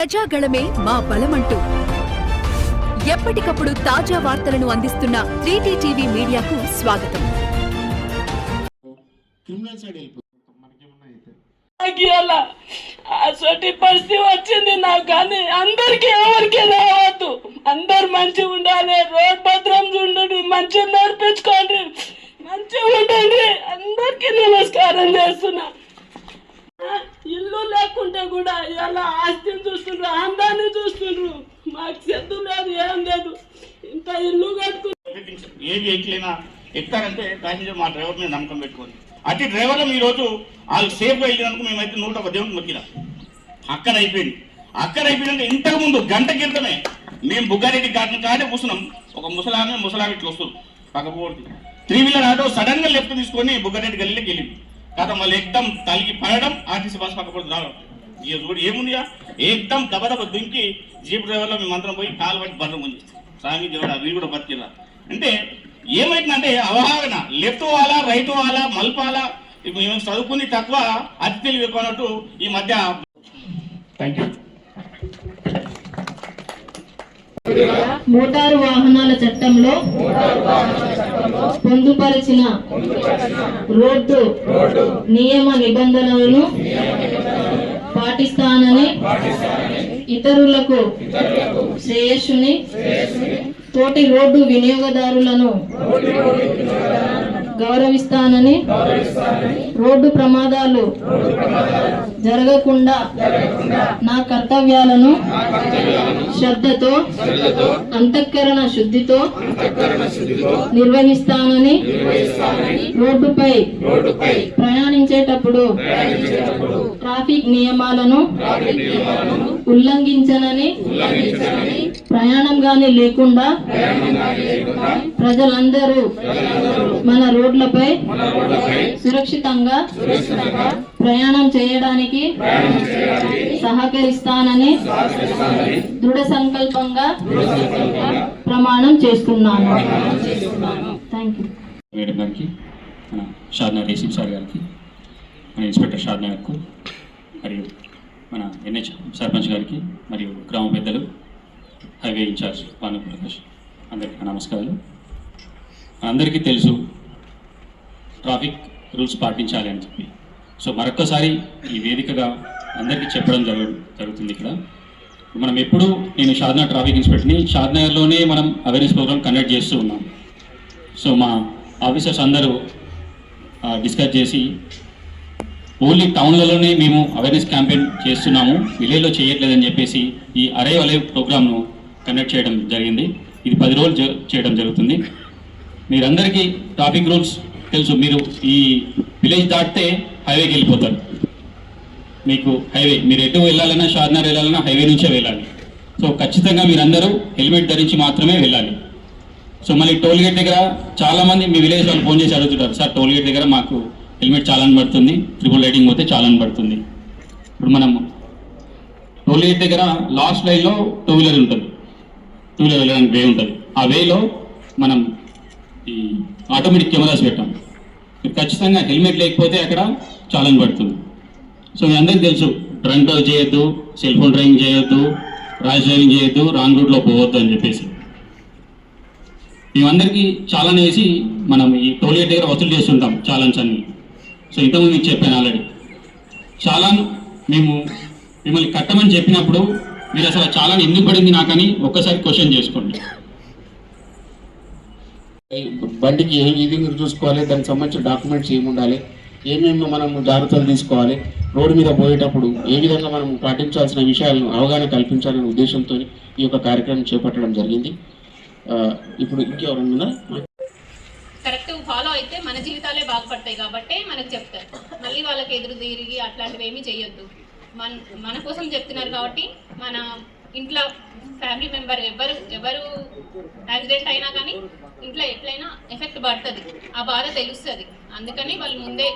ప్రజాగళమే మా బలమంటూ. ఎప్పటికప్పుడు తాజా వార్తలను అందిస్తున్న త్రీటీ టీవీ మీడియాకు స్వాగతం. క్రిమినల్ అసటి పరిస్థితి వచ్చింది నాకు కానీ అందరికి ఎవరికి రావద్దు. అందరు మంచిగా ఉండాలి రోడ్ భద్రం ఉండండి మంచిగా నడిపించుకోండి మంచిగా ఉండండి. అందరికి నమస్కారం చేస్తున్నా. ఇల్లు లేకుంటే కూడా ఇలా ఆస్తిని చూస్తుండ్రు అందాన్ని చూస్తుండ్రు. మాకు చెద్దు లేదు ఏం లేదు. ఇంత ఇల్లు కట్టుకుని ఏ ఎక్కారంటే అయినా ప్యాసింజర్ మా డ్రైవర్ మీద నమ్మకం పెట్టుకోండి. అతి డ్రైవర్లు ఈరోజు రోజు వాళ్ళు సేఫ్గా వెళ్ళినందుకు మేమైతే నూట ఒక దేవునికి మొక్కిన. అక్కడ అయిపోయింది. అక్కడ అయిపోయినాక ఇంతకు ముందు గంట క్రితమే మేము బుగ్గారెడ్డి గార్డెన్ కాడే కూర్చున్నాం. ఒక ముసలామె ముసలామె ఇట్లా వస్తుంది పక్కపోతుంది త్రీ వీలర్ ఆటో సడన్గా లెఫ్ట్ తీసుకొని బుగ్గారెడ్డి గల్లీలోకి వెళ్ళింది. కాదు మళ్ళీ ఎక్దం తలిగి పడడం ఆర్టీసీ బస్ పక్కపోతే రావడం. ఇక చూడు ఏముందిగా? ఏకదం దబదబ దుంకి జీప్ డ్రైవర్లో మేమందరం పోయి కాలు పట్టి బర్రం ఉంది స్వామి దేవుడు వీళ్ళు కూడా బతికిరా. అంటే ఏమైందంటే అవగాహన లెఫ్ట్ వాళ్ళ రైట్ వాళ్ళ మల్పాలా మేము చదువుకుని తక్కువ అతి తెలివి ఎక్కువ ఈ మధ్య థ్యాంక్ యూ మోటారు వాహనాల చట్టంలో పొందుపరిచిన రోడ్డు నియమ నిబంధనలను పాటిస్తానని ఇతరులకు శ్రేయస్సుని తోటి రోడ్డు వినియోగదారులను గౌరవిస్తానని రోడ్డు ప్రమాదాలు జరగకుండా నా కర్తవ్యాలను శ్రద్ధతో అంతఃకరణ శుద్ధితో నిర్వహిస్తానని రోడ్డుపై ప్రయాణించేటప్పుడు ట్రాఫిక్ నియమాలను ఉల్లంఘించనని ప్రయాణం గాని లేకుండా ప్రజలందరూ మన రోడ్లపై సురక్షితంగా ప్రయాణం చేయడానికి సహకరిస్తానని దృఢ సంకల్పంగా ప్రమాణం చేస్తున్నాను. థ్యాంక్ యూ గారికి మన షాద్నా రేసిఫ్ సార్ గారికి మన ఇన్స్పెక్టర్ షాద్నా గారికి మరియు మన ఎన్హెచ్ సర్పంచ్ గారికి మరియు గ్రామ పెద్దలు హైవే ఇన్ఛార్జ్ భాను ప్రకాష్ అందరికీ నమస్కారాలు. అందరికీ తెలుసు ట్రాఫిక్ రూల్స్ పాటించాలి అని చెప్పి. సో మరొక్కసారి ఈ వేదికగా అందరికీ చెప్పడం జరుగు జరుగుతుంది ఇక్కడ. మనం ఎప్పుడు నేను షాద్నా ట్రాఫిక్ ఇన్స్పెక్టర్ని షాద్నగర్లోనే మనం అవేర్నెస్ ప్రోగ్రామ్ కండక్ట్ చేస్తూ ఉన్నాం. సో మా ఆఫీసర్స్ అందరూ డిస్కస్ చేసి ఓన్లీ టౌన్లలోనే మేము అవేర్నెస్ క్యాంపెయిన్ చేస్తున్నాము. విలేజ్లో చేయట్లేదని చెప్పేసి ఈ అరే అలే ప్రోగ్రామ్ను కండక్ట్ చేయడం జరిగింది. ఇది పది రోజులు జ- చేయడం జరుగుతుంది. మీరందరికీ ట్రాఫిక్ రూల్స్ తెలుసు మీరు ఈ విలేజ్ దాటితే హైవేకి వెళ్ళిపోతారు. మీకు హైవే మీరు ఎటు వెళ్ళాలన్నా షార్నర్ వెళ్ళాలన్నా హైవే నుంచే వెళ్ళాలి. సో ఖచ్చితంగా మీరందరూ హెల్మెట్ ధరించి మాత్రమే వెళ్ళాలి. సో మళ్ళీ టోల్గేట్ దగ్గర చాలామంది మీ విలేజ్ వాళ్ళు ఫోన్ చేసి అడుగుతుంటారు సార్ టోల్గేట్ దగ్గర మాకు హెల్మెట్ చాలా పడుతుంది ట్రిపుల్ రైడింగ్ పోతే చాలా పడుతుంది. ఇప్పుడు మనం టోల్గేట్ దగ్గర లాస్ట్ లైన్లో టూ వీలర్ ఉంటుంది. టూ వీలర్ వెళ్ళడానికి వే ఉంటుంది. ఆ వేలో మనం ఈ ఆటోమేటిక్ కెమెరాస్ పెట్టాం. మీరు ఖచ్చితంగా హెల్మెట్ లేకపోతే అక్కడ ఛాలెంజ్ పడుతుంది. సో మీ అందరికీ తెలుసు డ్రంక్ డ్రైవ్ చేయొద్దు సెల్ ఫోన్ డ్రైవింగ్ చేయొద్దు ర్యాష్ డ్రైవింగ్ చేయొద్దు రాంగ్ రూట్లో పోవద్దు అని చెప్పేసి. మేమందరికీ చాలాన్ వేసి మనం ఈ టోల్గేట్ దగ్గర వసూలు చేస్తుంటాం చాలాన్స్ అన్ని. సో ఇంతకుముందు మీకు చెప్పాను ఆల్రెడీ. చాలా మేము మిమ్మల్ని కట్టమని చెప్పినప్పుడు మీరు అసలు చాలా ఎందుకు పడింది నాకని ఒక్కసారి క్వశ్చన్ చేసుకోండి. బండికి ఏం ఇది చూసుకోవాలి దానికి సంబంధించిన డాక్యుమెంట్స్ ఏమి ఉండాలి ఏమేమి మనం జాగ్రత్తలు తీసుకోవాలి రోడ్డు మీద పోయేటప్పుడు ఏ విధంగా మనం పాటించాల్సిన విషయాలను అవగాహన కల్పించాలనే ఉద్దేశంతో ఈ యొక్క కార్యక్రమం చేపట్టడం జరిగింది. ఇప్పుడు ఇంకెవరన్నా కరెక్ట్ ఫాలో అయితే మన జీవితాలే బాగుపడతాయి కాబట్టి మనకు చెప్తారు. మళ్ళీ వాళ్ళకి ఎదురు తిరిగి అట్లాంటివి ఏమీ చేయొద్దు. మన మన కోసం చెప్తున్నారు కాబట్టి మన ఇంట్లో ఫ్యామిలీ మెంబర్ ఎవరు ఎవరు యాక్సిడెంట్ అయినా కానీ ఇంట్లో ఎట్లయినా ఎఫెక్ట్ పడుతుంది. ఆ బాధ తెలుస్తుంది. అందుకని వాళ్ళు ముందే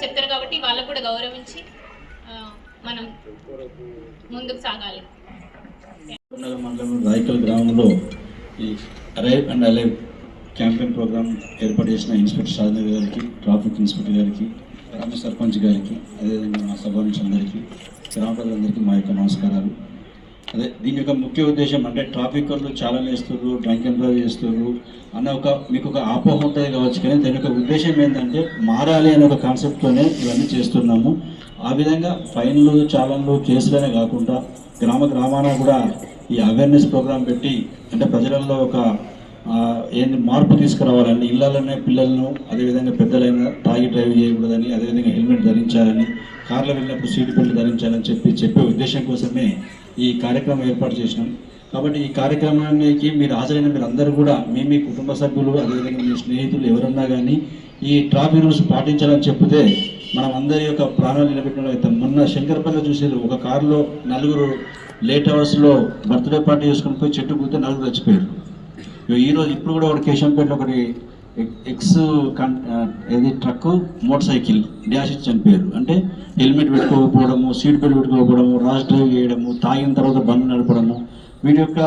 చెప్తారు కాబట్టి వాళ్ళకు కూడా గౌరవించి మనం ముందుకు సాగాలి. నగర్ రాయకల్ గ్రామంలో ఈ arrive and alive campaign program ఏర్పాటు చేసిన ఇన్స్పెక్టర్ సాధన గారికి ట్రాఫిక్ ఇన్స్పెక్టర్ గారికి గ్రామ సర్పంచ్ గారికి అదేవిధంగా మా సభ నుంచి అందరికీ గ్రామ ప్రజలందరికీ మా యొక్క నమస్కారాలు. అదే దీని యొక్క ముఖ్య ఉద్దేశం అంటే ట్రాఫిక్ వాళ్ళు చాలా వేస్తున్నారు డ్రంక్ అండ్ డ్రైవ్ చేస్తున్నారు అన్న ఒక మీకు ఒక ఆపోహ ఉంటుంది కావచ్చు కానీ దాని యొక్క ఉద్దేశం ఏంటంటే మారాలి అనే ఒక కాన్సెప్ట్తోనే ఇవన్నీ చేస్తున్నాము. ఆ విధంగా ఫైన్లు చాలన్లు కేసులనే కాకుండా గ్రామ గ్రామాన కూడా ఈ అవేర్నెస్ ప్రోగ్రాం పెట్టి అంటే ప్రజలలో ఒక ఏంటి మార్పు తీసుకురావాలని ఇళ్ళలోనే పిల్లలను అదేవిధంగా పెద్దలైన తాగి డ్రైవ్ చేయకూడదని అదేవిధంగా హెల్మెట్ ధరించాలని కార్లో వెళ్ళినప్పుడు సీట్ బెల్ట్ ధరించాలని చెప్పి చెప్పే ఉద్దేశం కోసమే ఈ కార్యక్రమం ఏర్పాటు చేసినాం. కాబట్టి ఈ కార్యక్రమానికి మీరు హాజరైన మీరు అందరూ కూడా మీ మీ కుటుంబ సభ్యులు అదేవిధంగా మీ స్నేహితులు ఎవరన్నా కానీ ఈ ట్రాఫిక్ రూల్స్ పాటించాలని చెప్తే మనం అందరి యొక్క ప్రాణాలు నిలబెట్టడం అయితే మొన్న శంకరపల్లి చూసారు ఒక కారులో నలుగురు లేట్ అవర్స్లో బర్త్డే పార్టీ చేసుకుని పోయి చెట్టు కూతే నలుగురు చచ్చిపోయారు. ఈరోజు ఇప్పుడు కూడా ఒకటి కేశంపేటలో ఒకటి ఎక్స్ ఏది ట్రక్ మోటార్ సైకిల్ డ్యాష్ ఇచ్చి చనిపోయారు. అంటే హెల్మెట్ పెట్టుకోకపోవడము సీట్ బెల్ట్ పెట్టుకోకపోవడము రాష్ డ్రైవ్ చేయడము తాగిన తర్వాత బండి నడపడము. వీటి యొక్క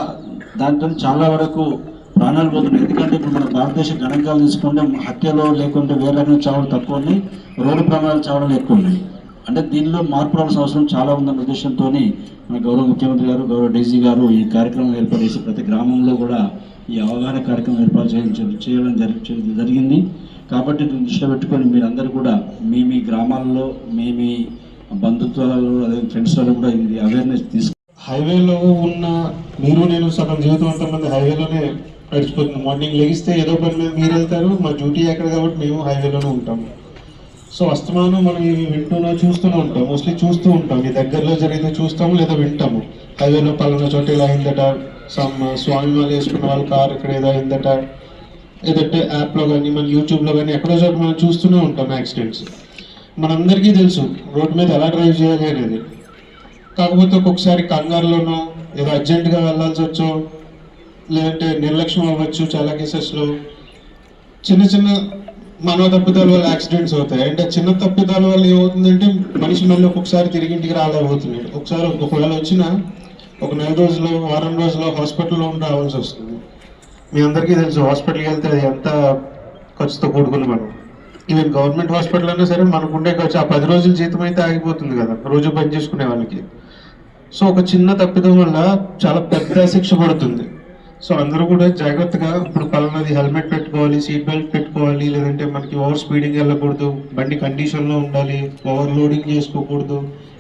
దాంతో చాలా వరకు ప్రాణాలు పోతున్నాయి. ఎందుకంటే ఇప్పుడు మన భారతదేశ గణాంకాలు తీసుకుంటే హత్యలో లేకుంటే వేరే రకమైన చావులు తక్కువ ఉన్నాయి. రోడ్డు ప్రమాదాలు చావడం ఎక్కువ ఉన్నాయి. అంటే దీనిలో మార్పు రావాల్సిన అవసరం చాలా ఉందన్న ఉద్దేశంతో గౌరవ ముఖ్యమంత్రి గారు గౌరవ డీజీ గారు ఈ కార్యక్రమం ఏర్పాటు చేసి ప్రతి గ్రామంలో కూడా ఈ అవగాహన కార్యక్రమం ఏర్పాటు చేయించ- చేయడం చేయడం జరిగింది. కాబట్టి దీన్ని దృష్టిలో పెట్టుకొని మీరందరూ కూడా మీ మీ గ్రామాల్లో మీ మీ బంధుత్వాలలో అదే ఫ్రెండ్స్లలో కూడా ఇది అవేర్నెస్ తీసుకు హైవేలో ఉన్న మీరు నేను సగం జీవితం అంతమంది హైవేలోనే గడిచిపోతుంది. మార్నింగ్ లెగిస్తే ఏదో పని మీద మీరు వెళ్తారు మా డ్యూటీ ఎక్కడ కాబట్టి మేము హైవేలోనే ఉంటాం సో అస్తమానం మనం ఇవి వింటూనో చూస్తూనే ఉంటాం. మోస్ట్లీ చూస్తూ ఉంటాం. ఈ దగ్గరలో జరిగితే చూస్తాము లేదా వింటాము. హైవేలో పలానా చోట ఇలా అయిందట సమ్ స్వామి వాళ్ళు వేసుకున్న వాళ్ళ కార్ ఇక్కడ ఏదో అయిందట. ఏదంటే యాప్లో కానీ మన యూట్యూబ్లో కానీ ఎక్కడో చోట మనం చూస్తూనే ఉంటాం యాక్సిడెంట్స్ మనందరికీ తెలుసు రోడ్ మీద ఎలా డ్రైవ్ చేయాలి అనేది కాకపోతే ఒక్కొక్కసారి కంగారులోనో ఏదో అర్జెంటుగా వెళ్ళాల్సి వచ్చో లేదంటే నిర్లక్ష్యం అవ్వచ్చు చాలా కేసెస్లో చిన్న చిన్న మన తప్పిదాల వల్ల యాక్సిడెంట్స్ అవుతాయి. అంటే చిన్న తప్పిదాల వల్ల ఏమవుతుందంటే మనిషి మళ్ళీ ఒక్కొక్కసారి తిరిగి ఇంటికి రాలేకపోతున్నాడు. ఒకసారి ఒకవేళ వచ్చినా ఒక నెల రోజులు వారం రోజులు హాస్పిటల్లో ఉండి రావాల్సి వస్తుంది. మీ అందరికీ తెలుసు హాస్పిటల్కి వెళ్తే అది ఎంత ఖర్చుతో కూడుకుని మనం. ఈవెన్ గవర్నమెంట్ హాస్పిటల్ అయినా సరే మనకు ఉండే ఖర్చు. ఆ పది రోజుల జీతం అయితే ఆగిపోతుంది కదా. రోజు పని చేసుకునే వాళ్ళకి. సో ఒక చిన్న తప్పిదం వల్ల చాలా పెద్ద శిక్ష పడుతుంది. సో అందరూ కూడా జాగ్రత్తగా ఇప్పుడు పలానాది హెల్మెట్ పెట్టుకోవాలి సీట్ బెల్ట్ పెట్టుకోవాలి లేదంటే మనకి ఓవర్ స్పీడింగ్ వెళ్ళకూడదు బండి కండిషన్లో ఉండాలి ఓవర్ లోడింగ్ చేసుకోకూడదు.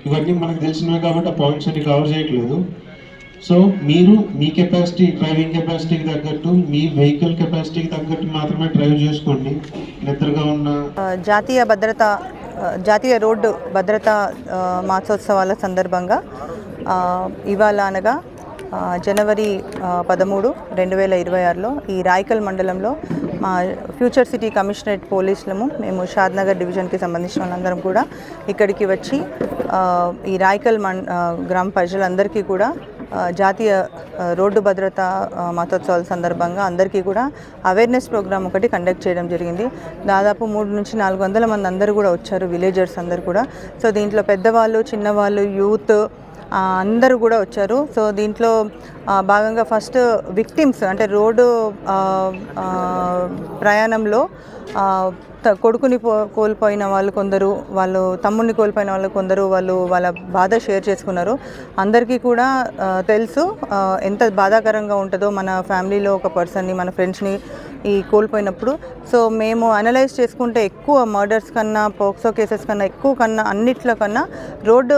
ఇవన్నీ మనకు తెలిసినవి కాబట్టి ఆ పాయింట్స్ అన్ని కవర్ చేయట్లేదు. సో మీరు మీ కెపాసిటీ డ్రైవింగ్ కెపాసిటీకి తగ్గట్టు మీ వెహికల్ కెపాసిటీకి తగ్గట్టు మాత్రమే డ్రైవ్ చేసుకోండి. నిద్రగా ఉన్న జాతీయ భద్రత జాతీయ రోడ్డు భద్రతా మాసోత్సవాల సందర్భంగా ఇవాళ అనగా జనవరి పదమూడు రెండు వేల ఇరవై ఆరులో ఈ రాయకల్ మండలంలో మా ఫ్యూచర్ సిటీ కమిషనరేట్ పోలీసులము మేము షాద్నగర్ డివిజన్కి సంబంధించిన వాళ్ళందరం కూడా ఇక్కడికి వచ్చి ఈ రాయకల్ మం గ్రామ ప్రజలందరికీ కూడా జాతీయ రోడ్డు భద్రత మతోత్సవాల సందర్భంగా అందరికీ కూడా అవేర్నెస్ ప్రోగ్రామ్ ఒకటి కండక్ట్ చేయడం జరిగింది. దాదాపు మూడు నుంచి నాలుగు వందల మంది అందరూ కూడా వచ్చారు విలేజర్స్ అందరు కూడా. సో దీంట్లో పెద్దవాళ్ళు చిన్నవాళ్ళు యూత్ అందరూ కూడా వచ్చారు. సో దీంట్లో భాగంగా ఫస్ట్ విక్టిమ్స్ అంటే రోడ్డు ప్రయాణంలో త- కొడుకుని పో కోల్పోయిన వాళ్ళు కొందరు వాళ్ళు తమ్ముడిని కోల్పోయిన వాళ్ళు కొందరు వాళ్ళు వాళ్ళ బాధ షేర్ చేసుకున్నారు. అందరికీ కూడా తెలుసు ఎంత బాధాకరంగా ఉంటుందో మన ఫ్యామిలీలో ఒక పర్సన్ని మన ఫ్రెండ్స్ని ఈ కోల్పోయినప్పుడు. సో మేము అనలైజ్ చేసుకుంటే ఎక్కువ మర్డర్స్ కన్నా పోక్సో కేసెస్ కన్నా ఎక్కువ కన్నా అన్నిట్లో కన్నా రోడ్డు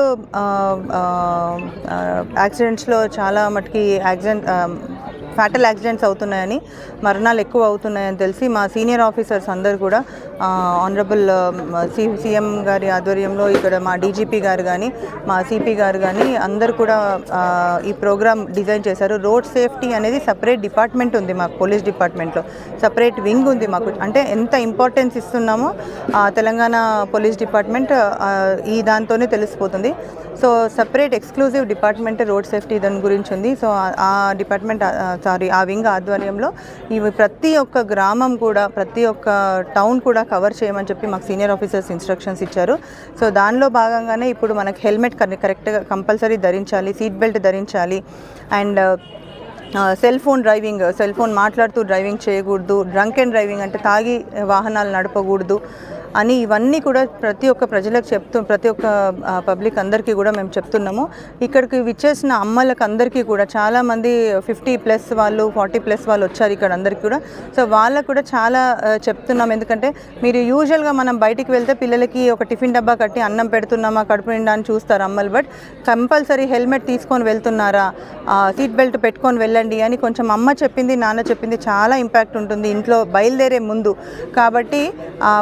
యాక్సిడెంట్స్లో చాలా మటుకి యాక్సిడెంట్ ఫ్యాటల్ యాక్సిడెంట్స్ అవుతున్నాయని మరణాలు ఎక్కువ అవుతున్నాయని తెలిసి మా సీనియర్ ఆఫీసర్స్ అందరు కూడా ఆనరబుల్ సి సీఎం గారి ఆధ్వర్యంలో ఇక్కడ మా డీజీపీ గారు కానీ మా సిపి గారు కానీ అందరు కూడా ఈ ప్రోగ్రామ్ డిజైన్ చేశారు. రోడ్ సేఫ్టీ అనేది సపరేట్ డిపార్ట్మెంట్ ఉంది మాకు పోలీస్ డిపార్ట్మెంట్లో సపరేట్ వింగ్ ఉంది మాకు. అంటే ఎంత ఇంపార్టెన్స్ ఇస్తున్నామో ఆ, తెలంగాణ పోలీస్ డిపార్ట్మెంట్ ఈ దాంతోనే తెలిసిపోతుంది. So separate exclusive department road safety దాని గురించి ఉంది. సో ఆ డిపార్ట్మెంట్ సారీ ఆ వింగ్ ఆధ్వర్యంలో ఇవి ప్రతి ఒక్క గ్రామం కూడా ప్రతి ఒక్క టౌన్ కూడా కవర్ చేయమని చెప్పి మాకు సీనియర్ ఆఫీసర్స్ ఇన్స్ట్రక్షన్స్ ఇచ్చారు. సో దానిలో భాగంగానే ఇప్పుడు మనకు హెల్మెట్ కరెక్ట్గా కంపల్సరీ ధరించాలి సీట్ బెల్ట్ ధరించాలి. And cell phone driving cell phone మాట్లాడుతూ డ్రైవింగ్ చేయకూడదు. డ్రంక్ అండ్ డ్రైవింగ్ అంటే తాగి వాహనాలు నడపకూడదు. అని ఇవన్నీ కూడా ప్రతి ఒక్క ప్రజలకు చెప్తూ ప్రతి ఒక్క పబ్లిక్ అందరికీ కూడా మేము చెప్తున్నాము. ఇక్కడికి విచ్చేసిన అమ్మలకు అందరికీ కూడా చాలామంది ఫిఫ్టీ ప్లస్ వాళ్ళు ఫార్టీ ప్లస్ వాళ్ళు వచ్చారు ఇక్కడ అందరికీ కూడా. సో వాళ్ళకు కూడా చాలా చెప్తున్నాం ఎందుకంటే మీరు యూజువల్గా మనం బయటికి వెళ్తే పిల్లలకి ఒక టిఫిన్ డబ్బా కట్టి అన్నం పెడుతున్నామా కడుపు నిండా అని చూస్తారు అమ్మలు. బట్ కంపల్సరీ హెల్మెట్ తీసుకొని వెళ్తున్నారా సీట్ బెల్ట్ పెట్టుకొని వెళ్ళండి అని కొంచెం అమ్మ చెప్పింది నాన్న చెప్పింది చాలా ఇంపాక్ట్ ఉంటుంది. ఇంట్లో బయలుదేరే ముందు. కాబట్టి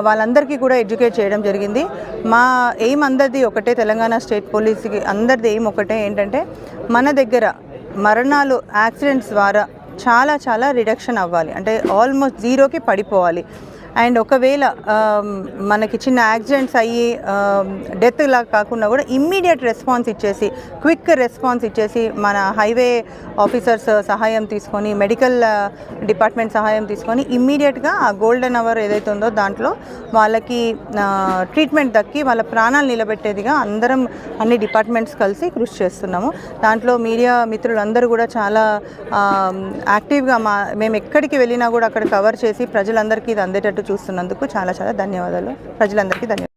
వాళ్ళందరికీ కూడా ఎడ్యుకేట్ చేయడం జరిగింది. మా ఎయిమ్ అందరిది ఒకటే తెలంగాణ స్టేట్ పోలీస్కి అందరిది ఎయిమ్ ఒకటే. ఏంటంటే మన దగ్గర మరణాలు యాక్సిడెంట్స్ ద్వారా చాలా చాలా రిడక్షన్ అవ్వాలి. అంటే ఆల్మోస్ట్ జీరోకి పడిపోవాలి. అండ్ ఒకవేళ మనకి చిన్న యాక్సిడెంట్స్ అయ్యి డెత్ లాగా కాకుండా కూడా ఇమ్మీడియట్ రెస్పాన్స్ ఇచ్చేసి క్విక్ రెస్పాన్స్ ఇచ్చేసి మన హైవే ఆఫీసర్స్ సహాయం తీసుకొని మెడికల్ డిపార్ట్మెంట్ సహాయం తీసుకొని ఇమ్మీడియట్గా ఆ గోల్డెన్ అవర్ ఏదైతే ఉందో దాంట్లో వాళ్ళకి ట్రీట్మెంట్ దక్కి వాళ్ళ ప్రాణాలు నిలబెట్టేదిగా అందరం అన్ని డిపార్ట్మెంట్స్ కలిసి కృషి చేస్తున్నాము. దాంట్లో మీడియా మిత్రులందరూ కూడా చాలా యాక్టివ్గా మా మేము ఎక్కడికి వెళ్ళినా కూడా అక్కడ కవర్ చేసి ప్రజలందరికీ ఇది అందేటట్టు చూస్తున్నందుకు చాలా చాలా ధన్యవాదాలు. ప్రజలందరికీ ధన్యవాదాలు.